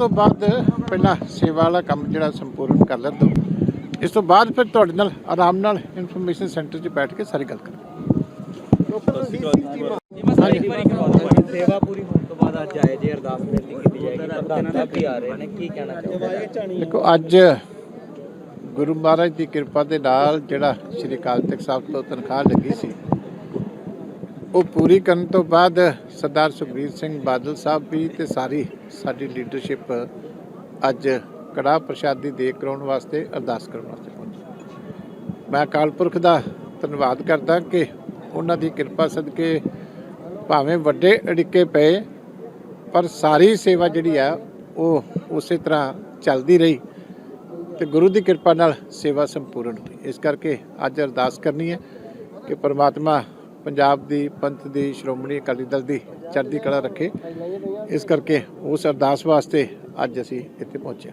ਤੋਂ ਬਾਅਦ ਪਹਿਲਾਂ ਸੇਵਾ ਵਾਲਾ ਕੰਮ ਜਿਹੜਾ ਸੰਪੂਰਨ ਕਰ ਲੈਣ ਦਿਓ ਇਸ ਤੋਂ ਬਾਅਦ ਫਿਰ ਤੁਹਾਡੇ ਨਾਲ ਆਰਾਮ ਨਾਲ ਇਨਫੋਰਮੇਸ਼ਨ ਸੈਂਟਰ 'ਚ ਬੈਠ ਕੇ ਸਾਰੀ ਗੱਲ ਕਰਾਂਗੇ। ਜਿਵੇਂ ਸਰ ਇੱਕ ਵਾਰੀ ਕਰਵਾਉਂਦਾ ਸੇਵਾ ਪੂਰੀ ਹੋਣ ਤੋਂ ਬਾਅਦ ਅੱਜ ਆਏ ਜੀ ਅਰਦਾਸ ਬੇਨਤੀ ਕੀਤੀ ਜਾਏਗੀ। ਪ੍ਰਧਾਨ ਸਾਹਿਬ ਵੀ ਆ ਰਹੇ ਨੇ ਕੀ ਕਹਿਣਾ ਚਾਹੁੰਦੇ ਦੇਖੋ ਅੱਜ ਗੁਰੂ ਮਹਾਰਾਜ ਦੀ ਕਿਰਪਾ ਦੇ ਨਾਲ ਜਿਹੜਾ ਸ੍ਰੀ ਅਕਾਲ ਤਖਤ ਸਾਹਿਬ ਤੋਂ ਤਨਖਾਹ ਲੱਗੀ ਸੀ ਉਹ ਪੂਰੀ ਕਰਨ ਤੋਂ ਬਾਅਦ ਸਰਦਾਰ ਸੁਖਬੀਰ ਸਿੰਘ ਬਾਦਲ ਸਾਹਿਬ ਵੀ ਤੇ ਸਾਰੀ ਸਾਡੀ ਲੀਡਰਸ਼ਿਪ ਅੱਜ ਕੜਾ ਪ੍ਰਸ਼ਾਦੀ ਦੇ ਕਰਾਉਣ ਵਾਸਤੇ ਅਰਦਾਸ ਕਰਨ ਵਾਸਤੇ ਪਹੁੰਚੀ। ਮੈਂ ਅਕਾਲ ਪੁਰਖ ਦਾ ਧੰਨਵਾਦ ਕਰਦਾ ਕਿ ਉਹਨਾਂ ਦੀ ਕਿਰਪਾ ਸਦਕੇ ਭਾਵੇਂ ਵੱਡੇ ਅੜਿੱਕੇ ਪਏ, ਪਰ ਸਾਰੀ ਸੇਵਾ ਜਿਹੜੀ ਆ, ਉਹ ਉਸੇ ਤਰ੍ਹਾਂ ਚੱਲਦੀ ਰਹੀ ਤੇ ਗੁਰੂ ਦੀ ਕਿਰਪਾ ਨਾਲ ਸੇਵਾ ਸੰਪੂਰਨ ਹੋਈ। ਇਸ ਕਰਕੇ ਅੱਜ ਅਰਦਾਸ ਕਰਨੀ ਹੈ ਕਿ ਪਰਮਾਤਮਾ ਪੰਜਾਬ ਦੀ ਪੰਥ ਦੀ ਸ਼੍ਰੋਮਣੀ ਅਕਾਲੀ ਦਲ ਦੀ ਚੜ੍ਹਦੀ ਕਲਾ ਰੱਖੇ। ਇਸ ਕਰਕੇ ਉਸ ਅਰਦਾਸ ਵਾਸਤੇ ਅੱਜ ਅਸੀਂ ਇੱਥੇ ਪਹੁੰਚੇ।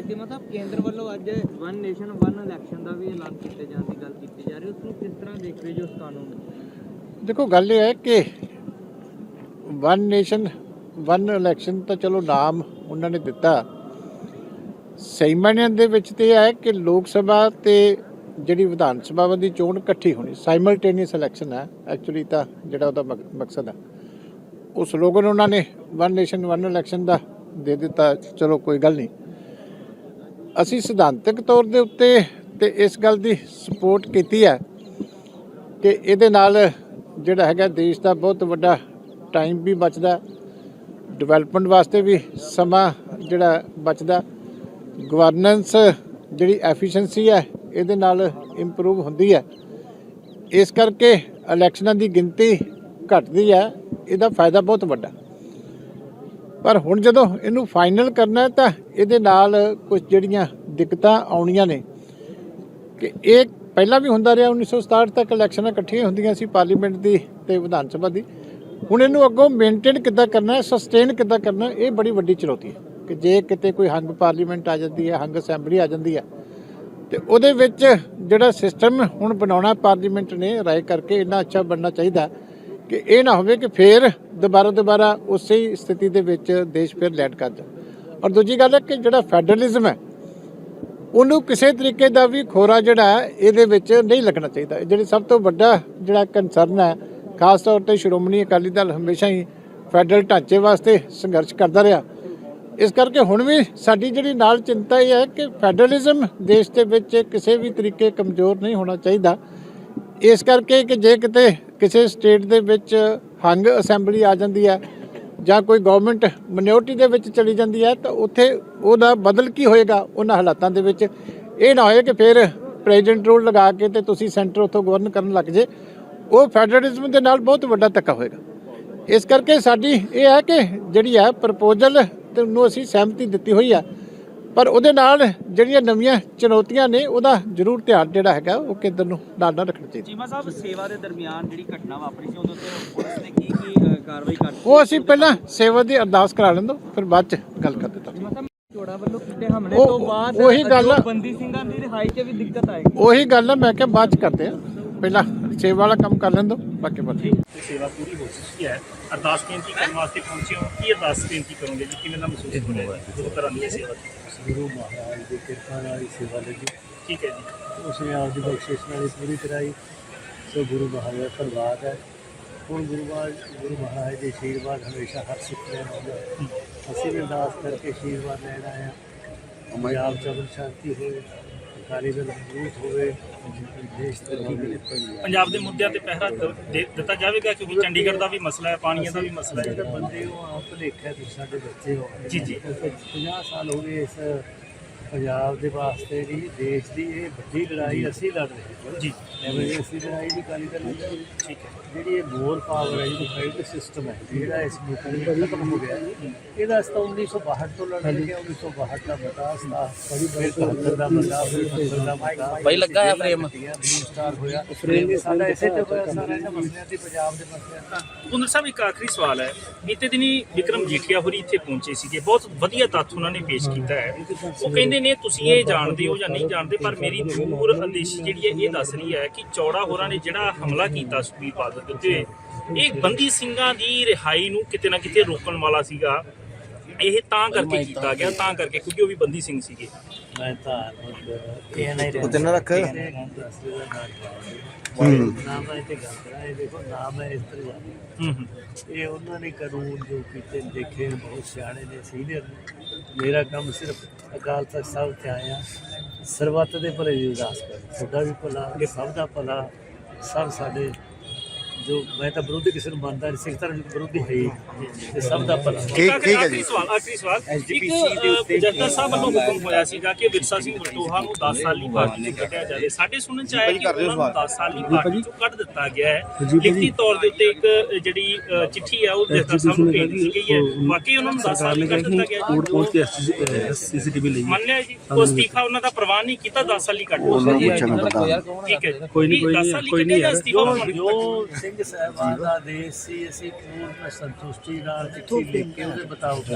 ਜੀ ਮਤਲਬ ਕੇਂਦਰ ਵੱਲੋਂ ਅੱਜ ਵਨ ਨੇਸ਼ਨ ਵਨ ਇਲੈਕਸ਼ਨ ਦਾ ਵੀ ਐਲਾਨ ਕੀਤੇ ਜਾਣ ਦੀ ਗੱਲ ਕੀਤੀ ਜਾ ਰਹੀ ਉਸ ਨੂੰ ਕਿਸ ਤਰ੍ਹਾਂ ਦੇਖ ਰਹੇ ਜੋ ਉਸ ਕਾਨੂੰਨ ਦੇਖੋ ਗੱਲ ਇਹ ਹੈ ਕਿ ਵਨ ਨੇਸ਼ਨ ਵਨ ਇਲੈਕਸ਼ਨ ਤਾਂ ਚਲੋ ਨਾਮ ਉਹਨਾਂ ਨੇ ਦਿੱਤਾ। ਦੇ ਵਿੱਚ ਤੇ ਹੈ ਕਿ ਲੋਕ ਸਭਾ ਤੇ ਜਿਹੜੀ ਵਿਧਾਨ ਸਭਾ ਦੀ ਚੋਣ ਇਕੱਠੀ ਹੋਣੀ ਸਾਈਮਲਟੇਨੀਅਸ ਇਲੈਕਸ਼ਨ ਹੈ ਐਕਚੁਅਲੀ ਤਾਂ ਜਿਹੜਾ ਉਹਦਾ ਮਕ- ਮਕਸਦ ਹੈ। ਉਹ ਸਲੋਗਨ ਉਹਨਾਂ ਨੇ ਵਨ ਨੇਸ਼ਨ ਵਨ ਇਲੈਕਸ਼ਨ ਦਾ ਦੇ ਦਿੱਤਾ, ਚਲੋ ਕੋਈ ਗੱਲ ਨਹੀਂ। ਅਸੀਂ ਸਿਧਾਂਤਕ ਤੌਰ ਦੇ ਉੱਤੇ ਤੇ ਇਸ ਗੱਲ ਦੀ ਸਪੋਰਟ ਕੀਤੀ ਹੈ ਕਿ ਇਹਦੇ ਨਾਲ ਜਿਹੜਾ ਹੈਗਾ ਦੇਸ਼ ਦਾ ਬਹੁਤ ਵੱਡਾ ਟਾਈਮ ਵੀ ਬਚਦਾ ਡਿਵੈਲਪਮੈਂਟ ਵਾਸਤੇ ਵੀ ਸਮਾਂ ਜਿਹੜਾ ਬਚਦਾ ਗਵਰਨੈਂਸ ਜਿਹੜੀ ਐਫੀਸ਼ੀਐਂਸੀ ਹੈ ਇਹਦੇ ਨਾਲ ਇੰਪਰੂਵ ਹੁੰਦੀ ਹੈ। ਇਸ ਕਰਕੇ ਇਲੈਕਸ਼ਨਾਂ ਦੀ ਗਿਣਤੀ ਘਟਦੀ ਹੈ, ਇਹਦਾ ਫਾਇਦਾ ਬਹੁਤ ਵੱਡਾ। ਪਰ ਹੁਣ ਜਦੋਂ ਇਹਨੂੰ ਫਾਈਨਲ ਕਰਨਾ ਤਾਂ ਇਹਦੇ ਨਾਲ ਕੁਝ ਜਿਹੜੀਆਂ ਦਿੱਕਤਾਂ ਆਉਣੀਆਂ ਨੇ ਕਿ ਇਹ ਪਹਿਲਾਂ ਵੀ ਹੁੰਦਾ ਰਿਹਾ 1967 ਤੱਕ ਇਲੈਕਸ਼ਨਾਂ ਇਕੱਠੀਆਂ ਹੁੰਦੀਆਂ ਸੀ ਪਾਰਲੀਮੈਂਟ ਦੀ ਤੇ ਵਿਧਾਨ ਸਭਾ ਦੀ। ਹੁਣ ਇਹਨੂੰ ਅੱਗੋਂ ਮੇਨਟੇਨ ਕਿੱਦਾਂ ਕਰਨਾ ਹੈ ਸਸਟੇਨ ਕਿੱਦਾਂ ਕਰਨਾ ਇਹ ਬੜੀ ਵੱਡੀ ਚੁਣੌਤੀ ਹੈ ਕਿ ਜੇ ਕਿਤੇ ਕੋਈ ਹੰਗ ਪਾਰਲੀਮੈਂਟ ਆ ਜਾਂਦੀ ਹੈ, ਹੰਗ ਅਸੈਂਬਲੀ ਆ ਜਾਂਦੀ ਹੈ ਤੇ ਉਹਦੇ ਵਿੱਚ ਜਿਹੜਾ ਸਿਸਟਮ ਹੁਣ ਬਣਾਉਣਾ ਪਾਰਲੀਮੈਂਟ ਨੇ ਰਾਏ ਕਰਕੇ ਇੰਨਾ ਅੱਛਾ ਬਣਨਾ ਚਾਹੀਦਾ ਕਿ ਇਹ ਨਾ ਹੋਵੇ ਕਿ ਫੇਰ ਦੁਬਾਰਾ ਦੁਬਾਰਾ ਉਸੇ ਹੀ ਸਥਿਤੀ ਦੇ ਵਿੱਚ ਦੇਸ਼ ਫਿਰ ਲੈਟ ਕਰ ਜਾ ਔਰ ਦੂਜੀ ਗੱਲ ਹੈ ਕਿ ਜਿਹੜਾ ਫੈਡਰਲਿਜ਼ਮ ਹੈ, ਉਹਨੂੰ ਕਿਸੇ ਤਰੀਕੇ ਦਾ ਵੀ ਖੋਰਾ ਜਿਹੜਾ ਇਹਦੇ ਵਿੱਚ ਨਹੀਂ ਲੱਗਣਾ ਚਾਹੀਦਾ। ਇਹ ਜਿਹੜੀ ਸਭ ਤੋਂ ਵੱਡਾ ਜਿਹੜਾ ਕੰਸਰਨ ਹੈ, ਖਾਸ ਤੌਰ ਤੇ ਸ਼੍ਰੋਮਣੀ ਅਕਾਲੀ ਦਲ ਹਮੇਸ਼ਾ ਹੀ ਫੈਡਰਲ ਢਾਂਚੇ ਵਾਸਤੇ ਸੰਘਰਸ਼ ਕਰਦਾ ਰਿਹਾ। ਇਸ ਕਰਕੇ ਹੁਣ ਵੀ ਸਾਡੀ ਜਿਹੜੀ ਨਾਲ ਚਿੰਤਾ ਇਹ ਹੈ ਕਿ ਫੈਡਰਲਿਜ਼ਮ ਦੇਸ਼ ਦੇ ਵਿੱਚ ਕਿਸੇ ਵੀ ਤਰੀਕੇ ਕਮਜ਼ੋਰ ਨਹੀਂ ਹੋਣਾ ਚਾਹੀਦਾ। ਇਸ ਕਰਕੇ ਕਿ ਜੇ ਕਿਤੇ ਕਿਸੇ ਸਟੇਟ ਦੇ ਵਿੱਚ ਹੰਗ ਅਸੈਂਬਲੀ ਆ ਜਾਂਦੀ ਹੈ ਜਾਂ ਕੋਈ ਗਵਰਨਮੈਂਟ ਮਿਨੋਰਟੀ ਦੇ ਵਿੱਚ ਚਲੀ ਜਾਂਦੀ ਹੈ ਤਾਂ ਉੱਥੇ ਉਹਦਾ ਬਦਲ ਕੀ ਹੋਏਗਾ ਉਹਨਾਂ ਹਾਲਾਤਾਂ ਦੇ ਵਿੱਚ। ਇਹ ਨਾ ਹੋਏ ਕਿ ਫਿਰ ਪ੍ਰੈਜ਼ੀਡੈਂਟ ਰੂਲ ਲਗਾ ਕੇ ਤੇ ਤੁਸੀਂ ਸੈਂਟਰ ਉੱਥੋਂ ਗਵਰਨ ਕਰਨ ਲੱਗ ਜੇ। ਉਹ ਫੈਡਰਲਿਜ਼ਮ ਦੇ ਨਾਲ ਬਹੁਤ ਵੱਡਾ ਧੱਕਾ ਹੋਏਗਾ। ਇਸ ਕਰਕੇ ਸਾਡੀ ਇਹ ਹੈ ਕਿ ਜਿਹੜੀ ਹੈ ਪ੍ਰਪੋਜ਼ਲ ਨੂੰ ਅਸੀਂ ਸਹਿਮਤੀ ਦਿੱਤੀ ਹੋਈ ਹੈ ਪਰ ਉਹਦੇ ਨਾਲ ਜਿਹੜੀਆਂ ਨਵੀਆਂ ਚੁਣੌਤੀਆਂ ਨੇ ਉਹਦਾ ਜ਼ਰੂਰ ਧਿਆਨ ਜਿਹੜਾ ਹੈਗਾ ਉਹ ਕੇਂਦਰ ਨੂੰ ਨਾਲ ਨਾਲ ਰੱਖਣਾ ਚਾਹੀਦਾ। ਚੀਮਾ ਸਾਹਿਬ ਸੇਵਾ ਦੇ ਦਰਮਿਆਨ ਜਿਹੜੀ ਘਟਨਾ ਵਾਪਰੀ ਸੀ ਉਦੋਂ ਤੇ ਪੁਲਿਸ ਨੇ ਕੀ ਕੀ ਕਾਰਵਾਈ ਕਰਤੀ ਉਹ ਅਸੀਂ ਪਹਿਲਾਂ ਸੇਵਾ ਦੀ ਅਰਦਾਸ ਕਰਾ ਲੈਂਦੋ ਫਿਰ ਬਾਅਦ ਚ ਗੱਲ ਕਰ ਦਿੱਤਾ। ਚੋੜਾ ਵੱਲੋਂ ਕੀਤੇ ਹਮਲੇ ਉਹ- ਤੋਂ ਬਾਅਦ ਉਹੀ ਗੱਲ ਆ। ਬੰਦੀ ਸਿੰਘਾਂ ਦੀ ਰਿਹਾਈ 'ਚ ਵੀ ਦਿੱਕਤ ਆਏਗੀ। ਉਹੀ ਗੱਲ ਹੈ ਮੈਂ ਕਿਹਾ ਬਾਅਦ ਚ ਕਰਦੇ ਆ। ਪਹਿਲਾਂ ਸੇਵਾ ਵਾਲਾ ਕੰਮ ਕਰ ਲੈਂਦੋ ਬਾਕੀ ਬਾਤ ਤੇ ਸੇਵਾ ਪੂਰੀ ਹੋ ਚੁੱਕੀ ਹੈ। ਅਰਦਾਸ ਬੇਨਤੀ ਕਰਨ ਵਾਸਤੇ ਪਹੁੰਚੇ ਹੋ। ਕੀ ਅਰਦਾਸ ਬੇਨਤੀ ਕਰੋਗੇ ਜੀ? ਕਿਵੇਂ ਦਾ ਮਹਿਸੂਸ ਹੋ ਰਿਹਾ ਹੈ? ਗੁਰੂ ਘਰਾਂ ਦੀ ਸੇਵਾ ਗੁਰੂ ਮਹਾਰਾਜ ਦੀ ਕਿਰਪਾ ਨਾਲ ਹੀ ਸੇਵਾ ਲੱਗੀ। ਠੀਕ ਹੈ ਜੀ। ਉਸਨੇ ਆਪ ਦੀ ਬਖਸ਼ਿਸ਼ ਨਾਲ ਪੂਰੀ ਕਰਾਈ। ਸੋ ਗੁਰੂ ਮਹਾਰਾਜ ਦਾ ਧੰਨਵਾਦ ਹੈ। ਹੁਣ ਗੁਰੂ ਮਹਾਰਾਜ ਗੁਰੂ ਮਹਾਰਾਜ ਦੇ ਆਸ਼ੀਰਵਾਦ ਹਮੇਸ਼ਾ ਹਰ ਸਿੱਖ ਦੇ ਨਾਲ ਹੈ। ਅਸੀਂ ਵੀ ਅਰਦਾਸ ਕਰਕੇ ਆਸ਼ੀਰਵਾਦ ਲੈਣ ਹਾਂ। ਪੰਜਾਬ ਚ ਅਮਨ ਸ਼ਾਂਤੀ ਹੋਵੇ। ਅਕਾਲੀ ਦਲ ਮਜ਼ਬੂਤ ਹੋਵੇ ਦੇਸ਼ ਤਰੱਕੀ ਕਰੇ ਪੰਜਾਬ ਦੇ ਮੁੱਦਿਆਂ ਤੇ ਪਹਿਰਾ ਦ- ਦਿੱਤਾ ਜਾਵੇਗਾ ਕਿਉਂਕਿ ਚੰਡੀਗੜ੍ਹ ਦਾ ਵੀ ਮਸਲਾ ਹੈ ਪਾਣੀਆਂ ਦਾ ਵੀ ਮਸਲਾ ਹੈ। ਜਿਹੜੇ ਬੰਦੇ ਹੋ ਆਪ ਭੁਲੇਖਾ ਤੁਸੀਂ ਸਾਡੇ ਬੱਚੇ ਹੋ। ਜੀ, ਜੀ। 50 ਸਾਲ ਹੋ ਗਏ ਇਸ ਪੰਜਾਬ ਦੇ ਵਾਸਤੇ ਦੀ ਦੇਸ਼ ਦੀ ਇਹ ਵੱਡੀ ਲੜਾਈ ਅਸੀਂ ਲੜ ਰਹੇ ਹਾਂ। ਜੀ। ਐਮਰਜੈਂਸੀ ਲੜਾਈ ਦੀ ਕਾਲੀ ਦਲ ਨਹੀਂ ਲੜੀ। ਠੀਕ ਹੈ। ਜਿਹੜੀ ਇਹ ਮੋਰ ਪਾਵਰ ਹੈ ਜਿਹੜਾ ਫਾਈਟ ਸਿਸਟਮ ਹੈ ਜਿਹੜਾ ਇਸ ਵਿੱਚ ਖਤਮ ਹੋ ਗਿਆ ਇਹਦਾ ਅਸਤਾ 1962 ਤੋਂ ਲੜ ਰਹੇ ਹਾਂ 1962 ਦਾ ਬਤਾ ਸਤਾ ਫਿਰ 71 ਦਾ ਬਤਾ ਫਿਰ 70 ਦਾ ਬਤਾ ਬਾਈ ਲੱਗਾ ਹੈ? ਬਲੂ ਸਟਾਰ ਹੋਇਆ ਫਰੇਮ ਸਾਡਾ ਇਸੇ ਤੇ ਹੋਇਆ ਸਾਰਾ ਇਹਨਾਂ ਮਸਲਿਆਂ ਤੇ ਪੰਜਾਬ ਦੇ ਮਸਲਿਆਂ ਤੇ। ਪੁੰਦਰ ਸਾਹਿਬ ਇੱਕ ਆਖਰੀ ਸਵਾਲ ਹੈ। ਬੀਤੇ ਦਿਨੀ ਵਿਕਰਮ ਜੀਠੀਆ ਹੋਰੀ ਇੱਥੇ ਪਹੁੰਚੇ ਸੀਗੇ। ਬਹੁਤ ਵਧੀਆ ਤੱਥ ਉਹਨਾਂ ਨੇ ਪੇਸ਼ ਕੀਤਾ ਹੈ। ਉਹ ਕਹਿੰਦੇ ਨੇ, ਤੁਸੀਂ ਇਹ ਜਾਣਦੇ ਹੋ ਜਾਂ ਨਹੀਂ ਜਾਣਦੇ, ਪਰ ਮੇਰੀ ਦੂਰ ਅੰਦੇਸ਼ੀ ਜਿਹੜੀ ਹੈ, ਇਹ ਦੱਸ ਰਹੀ ਹੈ ਕਿ ਚੌੜਾ ਹੋਰਾਂ ਨੇ ਜਿਹੜਾ ਹਮਲਾ ਕੀਤਾ ਸੁਖਬੀਰ ਬਾਦਲ ਦੇ ਉੱਤੇ, ਇਹ ਬੰਦੀ ਸਿੰਘਾਂ ਦੀ ਰਿਹਾਈ ਨੂੰ ਕਿਤੇ ਨਾ ਕਿਤੇ ਰੋਕਣ ਵਾਲਾ ਸੀਗਾ। ਇਹ ਤਾਂ ਕਰਕੇ ਕੀਤਾ ਗਿਆ, ਤਾਂ ਕਰਕੇ, ਕਿਉਂਕਿ ਉਹ ਵੀ ਬੰਦੀ ਸਿੰਘ ਸੀਗੇ। ਮੈਂ ਤਾਂ ਇਹ ਨਹੀਂ ਉਹ ਤਿੰਨ ਰੱਖ। ਨਾ ਮੈਂ ਤੇ ਗੱਲ ਕਰਾਂ ਦੇਖੋ ਨਾ ਮੈਂ ਇਸ ਤਰ੍ਹਾਂ ਹੂੰ ਇਹ ਉਹਨਾਂ ਨੇ ਕਾਨੂੰਨ ਜੋ ਕੀਤੇ ਦੇਖੇ ਬਹੁਤ ਸਿਆਣੇ ਨੇ ਸੀਨੀਅਰ ਨੇ ਮੇਰਾ ਕੰਮ ਸਿਰਫ ਅਕਾਲ ਤਖਤ ਸਾਹਿਬ ਤੇ ਆਇਆ ਸਰਬੱਤ ਦੇ ਭਲੇ ਦੀ ਉਦਾਸ ਕਰ ਤੁਹਾਡਾ ਵੀ ਭਲਾ ਸਭ ਦਾ ਭਲਾ ਸਭ ਸਾਡੇ ਜੋ ਮੈਂ ਤਾਂ ਵਿਰੋਧੀ ਕਿਸੇ ਨੂੰ ਮੰਨਦਾ ਨਹੀਂ ਸਿੱਖ ਧਰਮ ਦੇ ਵਿਰੋਧੀ ਹੈ ਹੀ। ਤੇ ਸਭ ਦਾ ਭਲਾ। ਠੀਕ ਠੀਕ ਹੈ ਜੀ। ਸਵਾਲ ਆਖਰੀ ਸਵਾਲ। ਇੱਕ ਜੱਟਾ ਸਾਹਿਬ ਵੱਲੋਂ ਹੁਕਮ ਹੋਇਆ ਸੀਗਾ ਕਿ ਵਿਰਸਾ ਸਿੰਘ ਬਟੋਹਾ ਨੂੰ 10 ਸਾਲੀ ਪਾਰਟੀ ਤੋਂ ਕੱਢਿਆ ਜਾਵੇ। ਸਾਡੇ ਸੁਣਨ ਚ ਆਇਆ ਕਿ ਉਹਨਾਂ ਨੂੰ 10 ਸਾਲੀ ਪਾਰਟੀ ਤੋਂ ਕੱਢ ਦਿੱਤਾ ਗਿਆ ਹੈ। ਲਿਖਤੀ ਤੌਰ ਦੇ ਉੱਤੇ ਇੱਕ ਜਿਹੜੀ ਚਿੱਠੀ ਹੈ ਉਹ ਜੱਟਾ ਸਾਹਿਬ ਨੂੰ ਭੇਜ ਗਈ ਹੈ। ਵਾਕਈ ਉਹਨਾਂ ਨੂੰ 10 ਸਾਲੀ ਕੱਢ ਦਿੱਤਾ ਗਿਆ ਕੋਰਟ ਪਹੁੰਚ ਕੇ ਜੀ ਸੀਸੀਟੀਵੀ ਲਈ। ਮੰਨ ਲਿਆ ਜੀ ਉਹ ਅਸਤੀਫਾ ਉਹਨਾਂ ਦਾ ਪ੍ਰਵਾਨ ਨਹੀਂ ਕੀਤਾ 10 ਸਾਲੀ ਕੱਢ ਦਿੱਤਾ। ਠੀਕ ਹੈ ਜੀ। ਕੋਈ ਨਹੀਂ, ਕੋਈ ਨਹੀਂ, ਕੋਈ ਨਹੀਂ ਜੋ ਜੋ ਸਿੰਘ ਸਾਹਿਬਾਨ ਦਾ ਆਦੇਸ਼ ਸੀ ਅਸੀਂ ਪੂਰਨ ਸੰਤੁਸ਼ਟੀ ਨਾਲ ਚਿੱਠੀ ਲਿਖ ਕੇ ਉਹਦੇ ਮੁਤਾਬਕ